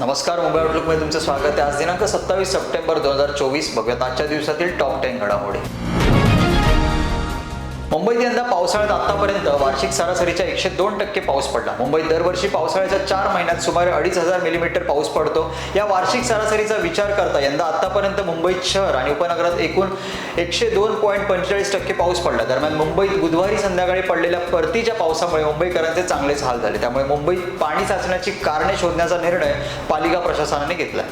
नमस्कार मुंबई आउटलुकमध्ये तुमचं स्वागत आहे. आज दिनांक सत्तावीस सप्टेंबर दोन हजार चोवीस. बघूयात आजच्या दिवसातील टॉप टेन घडामोडी. मुंबईत यंदा पावसाळ्यात आतापर्यंत वार्षिक सरासरीच्या एकशे दोन टक्के पाऊस पडला. मुंबईत दरवर्षी पावसाळ्याच्या चार महिन्यात सुमारे अडीच हजार मिलीमीटर पाऊस पडतो. या वार्षिक सरासरीचा विचार करता यंदा आतापर्यंत मुंबईत शहर आणि उपनगरात एकूण एकशे दोन पॉईंट पंचेचाळीस टक्के पाऊस पडला. दरम्यान मुंबईत बुधवारी संध्याकाळी पडलेल्या परतीच्या पावसामुळे मुंबईकरांचे चांगलेच हाल झाले. त्यामुळे मुंबईत पाणी साचण्याची कारणे शोधण्याचा निर्णय पालिका प्रशासनाने घेतला.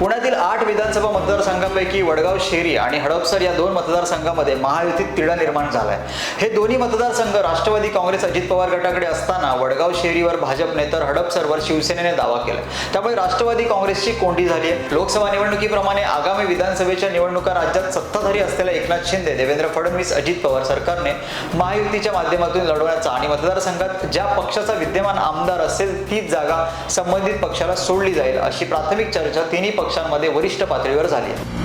पुण्यातील आठ विधानसभा मतदारसंघापैकी वडगाव शेरी आणि हडपसर या दोन मतदारसंघामध्ये महायुतीत तिढा निर्माण झालाय. हे दोन्ही मतदारसंघ राष्ट्रवादी काँग्रेस अजित पवार गटाकडे असताना वडगाव शेरीवर भाजपने तर हडपसरवर शिवसेनेने दावा केला त्यामुळे राष्ट्रवादी काँग्रेसची कोंडी झाली आहे लोकसभा निवडणुकीप्रमाणे आगामी विधानसभेच्या निवडणुका राज्यात सत्ताधारी असलेल्या एकनाथ शिंदे देवेंद्र फडणवीस अजित पवार सरकारने महायुतीच्या माध्यमातून लढवण्याचा आणि मतदारसंघात ज्या पक्षाचा विद्यमान आमदार असेल तीच जागा संबंधित पक्षाला सोडली जाईल अशी प्राथमिक चर्चा तिन्ही पक्ष पक्षांमध्ये वरिष्ठ पातळीवर झाली आहे.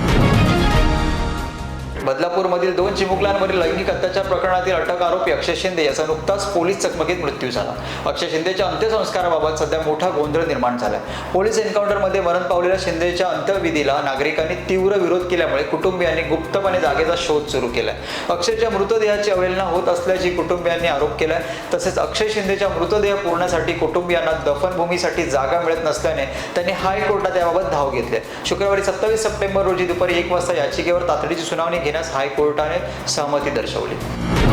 बदलापूरमधील दोन चिमुकल्यांवरील लैंगिक अत्याचार प्रकरणातील अटक आरोपी अक्षय शिंदे याचा नुकताच पोलीस चकमकीत मृत्यू झाला. अक्षय शिंदेच्या अंत्यसंस्काराबाबत सध्या मोठा गोंधळ निर्माण झालाय. पोलीस एन्काउंटरमध्ये मरण पावलेल्या शिंदेच्या अंत्यविधीला नागरिकांनी तीव्र विरोध केल्यामुळे कुटुंबियांनी गुप्तपणे जागेचा शोध सुरू केलाय. अक्षयच्या मृतदेहाची अवहेलना होत असल्याची कुटुंबियांनी आरोप केलाय. तसेच अक्षय शिंदेच्या मृतदेह पुरण्यासाठी कुटुंबियांना दफनभूमीसाठी जागा मिळत नसल्याने त्यांनी हायकोर्टात याबाबत धाव घेतली शुक्रवारी सत्तावीस सप्टेंबर रोजी दुपारी एक वाजता याचिकेवर तातडीची सुनावणी घेण्यास हायकोर्टाने सहमती दर्शवली.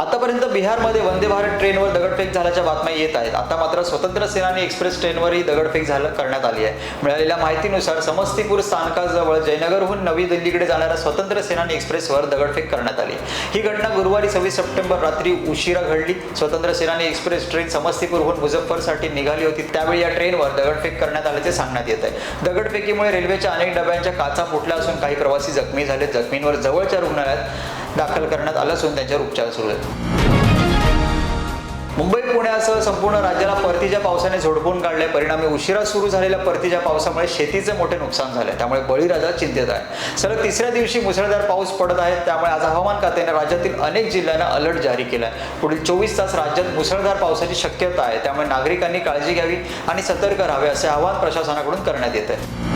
आतापर्यंत बिहारमध्ये वंदे भारत ट्रेनवर दगडफेक झाल्याच्या बातम्या येत आहेत. आता मात्र स्वतंत्र सेनानी एक्सप्रेस ट्रेनवरही दगडफेक झालं करण्यात आली आहे. मिळालेल्या माहितीनुसार समस्तीपूर स्थानकाजवळ जयनगरहून नवी दिल्लीकडे जाणाऱ्या स्वतंत्र सेनानी एक्सप्रेसवर दगडफेक करण्यात आली. ही घटना गुरुवारी सव्वीस सप्टेंबर रात्री उशिरा घडली. स्वतंत्र सेनानी एक्सप्रेस ट्रेन समस्तीपूरहून मुझफ्फरसाठी निघाली होती. त्यावेळी या ट्रेनवर दगडफेक करण्यात आल्याचे सांगण्यात येत आहे. दगडफेकीमुळे रेल्वेच्या अनेक डब्यांच्या काचा फुटल्या असून काही प्रवासी जखमी झाले. जखमींवर जवळच्या रुग्णालयात दाखल करण्यात आलं असून त्यांच्यावर उपचार सुरू आहेत. मुंबई पुण्यासह संपूर्ण राज्याला परतीच्या पावसाने झोडपून काढले. परिणामी उशिरा सुरू झालेल्या परतीच्या पावसामुळे शेतीचे मोठे नुकसान झाले. त्यामुळे बळीराजा चिंतेत आहे. सलग तिसऱ्या दिवशी मुसळधार पाऊस पडत आहे. त्यामुळे आज हवामान खात्याने राज्यातील अनेक जिल्ह्यांना अलर्ट जारी केला आहे पुढील चोवीस तास राज्यात मुसळधार पावसाची शक्यता आहे. त्यामुळे नागरिकांनी काळजी घ्यावी आणि सतर्क राहावे असे आवाहन प्रशासनाकडून करण्यात येत आहे.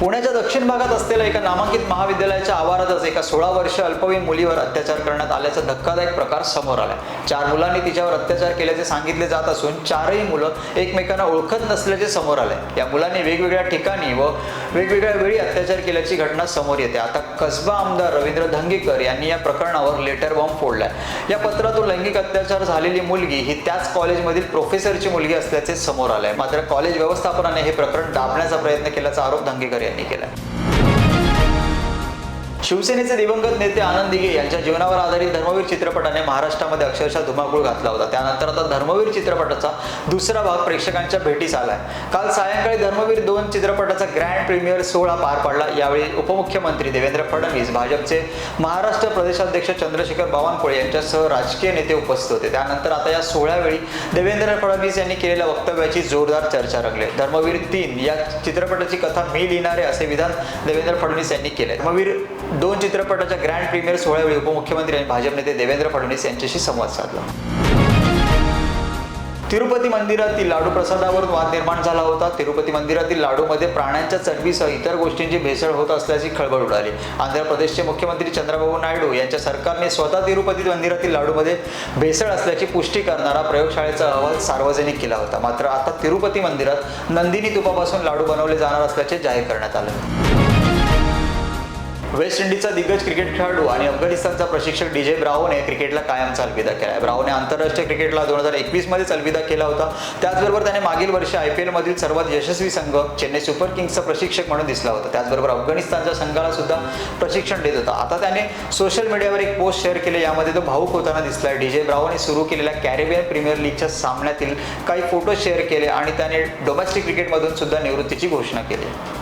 पुण्याच्या दक्षिण भागात असलेल्या एका नामांकित महाविद्यालयाच्या आवारातच एका सोळा वर्ष अल्पवयीन मुलीवर अत्याचार करण्यात आल्याचा धक्कादायक प्रकार समोर आलाय. चार मुलांनी तिच्यावर अत्याचार केल्याचे सांगितले जात असून चारही मुलं एकमेकांना ओळखत नसल्याचे समोर आले या मुलांनी वेगवेगळ्या ठिकाणी व वेगवेगळ्या वेळी अत्याचार केल्याची घटना समोर येते. आता कसबा आमदार रवींद्र धंगेकर यांनी या प्रकरणावर लेटर बॉम्ब फोडलाय. या पत्रातून लैंगिक अत्याचार झालेली मुलगी ही त्याच कॉलेजमधील प्रोफेसरची मुलगी असल्याचे समोर आलंय. मात्र कॉलेज व्यवस्थापनाने हे प्रकरण दाबण्याचा प्रयत्न केल्याचा आरोप धंगेकर यांनी केला शिवसेनेचे दिवंगत नेते आनंद दिघे यांच्या जीवनावर आधारित धर्मवीर चित्रपटाने महाराष्ट्रामध्ये अक्षरशः धुमाकूळ घातला होता. त्यानंतर आता धर्मवीर चित्रपटाचा दुसरा भाग प्रेक्षकांच्या भेटीस आलाय. काल सायंकाळी धर्मवीर दोन चित्रपटाचा ग्रँड प्रीमियर सोहळा पार पडला. यावेळी उपमुख्यमंत्री देवेंद्र फडणवीस भाजपचे महाराष्ट्र प्रदेशाध्यक्ष चंद्रशेखर बावनकुळे यांच्यासह राजकीय नेते उपस्थित होते. त्यानंतर आता या सोहळ्यावेळी देवेंद्र फडणवीस यांनी केलेल्या वक्तव्याची जोरदार चर्चा रंगली. धर्मवीर तीन या चित्रपटाची कथा मी लिहिणारे असे विधान देवेंद्र फडणवीस यांनी केले. धर्मवीर दोन चित्रपटाच्या ग्रँड प्रीमियर सोहळ्यावेळी उपमुख्यमंत्री आणि भाजप नेते देवेंद्र फडणवीस यांच्याशी संवाद साधला. तिरुपती मंदिरातील लाडू प्रसादावरून वाद निर्माण झाला होता. तिरुपती मंदिरातील लाडूमध्ये प्राण्यांच्या चरबीसह इतर गोष्टींची भेसळ होत असल्याची खळबळ उडाली. आंध्र प्रदेशचे मुख्यमंत्री चंद्रबाबू नायडू यांच्या सरकारने स्वतः तिरुपती मंदिरातील लाडूमध्ये भेसळ असल्याची पुष्टी करणारा प्रयोगशाळेचा अहवाल सार्वजनिक केला होता. मात्र आता तिरुपती मंदिरात नंदिनी तुपापासून लाडू बनवले जाणार असल्याचे जाहीर करण्यात आले. वेस्ट इंडिजचा दिग्गज क्रिकेट खेळाडू आणि अफगाणिस्तानचा प्रशिक्षक डीजे ब्रावोने क्रिकेटला कायमचा अलविदा केला आहे. ब्रावोने आंतरराष्ट्रीय क्रिकेटला दोन हजार एकवीसमध्येच अलविदा केला होता. त्याचबरोबर त्याने मागील वर्षी आय पी एलमधील सर्वात यशस्वी संघ चेन्नई सुपर किंग्सचा प्रशिक्षक म्हणून दिसला होता. त्याचबरोबर अफगाणिस्तानच्या संघाला सुद्धा प्रशिक्षण देत होता. आता त्याने सोशल मीडियावर एक पोस्ट शेअर केले. यामध्ये तो भाऊक होताना दिसलाय. डीजे ब्रावोने सुरू केलेल्या कॅरेबियन प्रीमियर लीगच्या सामन्यातील काही फोटो शेअर केले आणि त्याने डोमेस्टिक क्रिकेटमधून सुद्धा निवृत्तीची घोषणा केली.